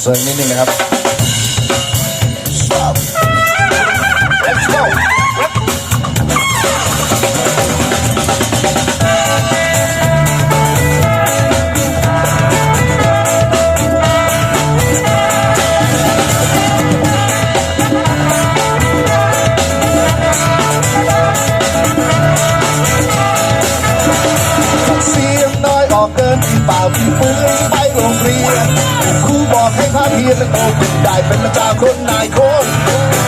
เซิร์ฟนิดนึงนะครับ Let's go เสียงน้ อยอกเดินที่เปล่าที่ปืนไปโรงเรียนครูบอกให้พาเพียนโตขึ้นได้เป็นพระเจ้าคนนายคน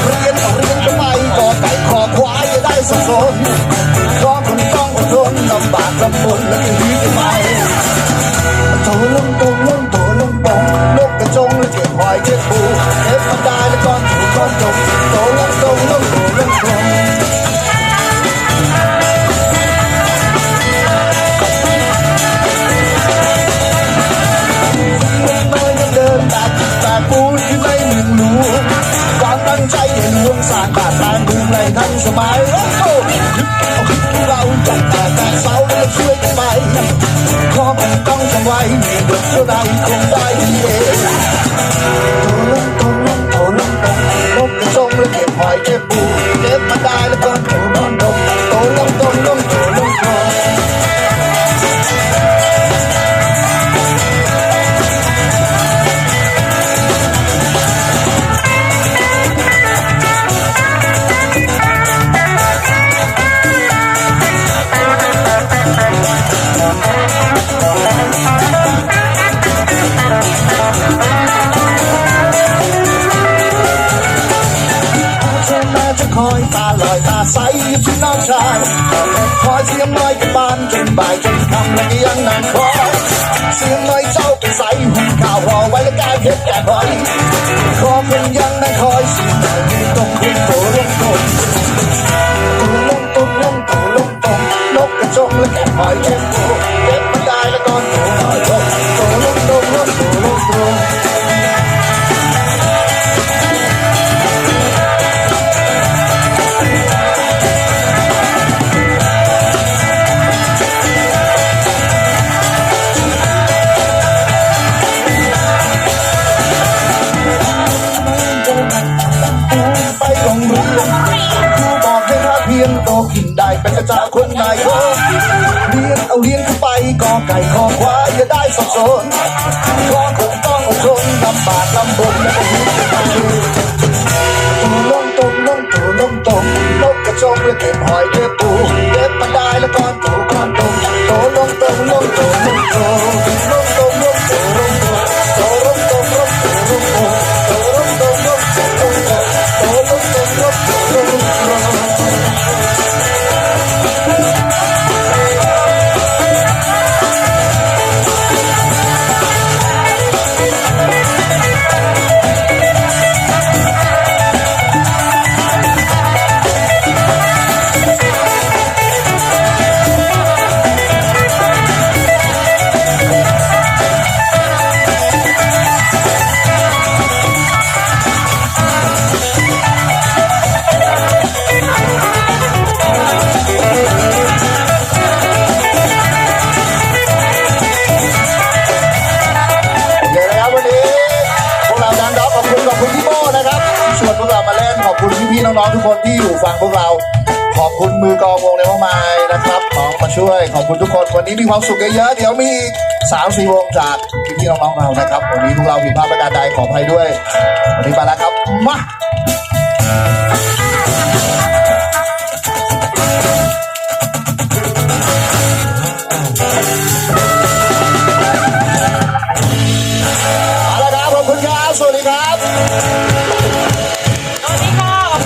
เรียนต้องเรียนก็ไปก่อไก่คอควายจะได้สมสนขอคนต้องอดทนลำบากลำบนและก็ สมัยโอ้โหยึดเอาคิดขอเราจับแต่แต่เสาแล้วช่วยกันไปขอมันต้องทำไว้มีเด็กเท่าใดคงได้เองโถลงโถลงโถลงโถนกกระจงและเก็บหอยเก็บปูเก็บมาได้แล้วก็โถนอน ใสอยู่ที่น้องชายคอยเสียงน้อยกับบ้านจนบ่ายจนค่ำและก็ยังนั่งคอยเสียงน้อยเจ้าเปใส่หุ่นข้าวห่อไว้และกายเพชรแก่หอยขอเพียงยังนั่งคอยเสียงน้อยยืนตรงขึ้นโตร่วมคน เพียงโตกินได้เป็นกระจาคนนายโยเรียนเอาเรียนขึ้นไปกอไก่คอควายอย่าได้สับสนขอคงต้องอดทนลำบากลำบนแล้วก็ยิ้มไปถูลงตรงลงถูลงตรงนกกระจงเละเก็บหอยเก็บปูเก็บมาได้แล้วก้อนถูก้อนตรงโตลงตรงลงตรง น้องๆทุกคนที่อยู่ฟังพวกเรา ขอบคุณมือกองวงในมากมายนะครับของมาช่วย ขอบคุณทุกคนวันนี้มีความสุขเยอะๆเดี๋ยวมีสามสี่วงจากพี่ๆน้องๆเรานะครับ วันนี้พวกเราผิดพลาดประการใดขออภัยด้วย วันนี้ไปแล้วครับมาเอาละครับขอบคุณครับสวัสดีครับ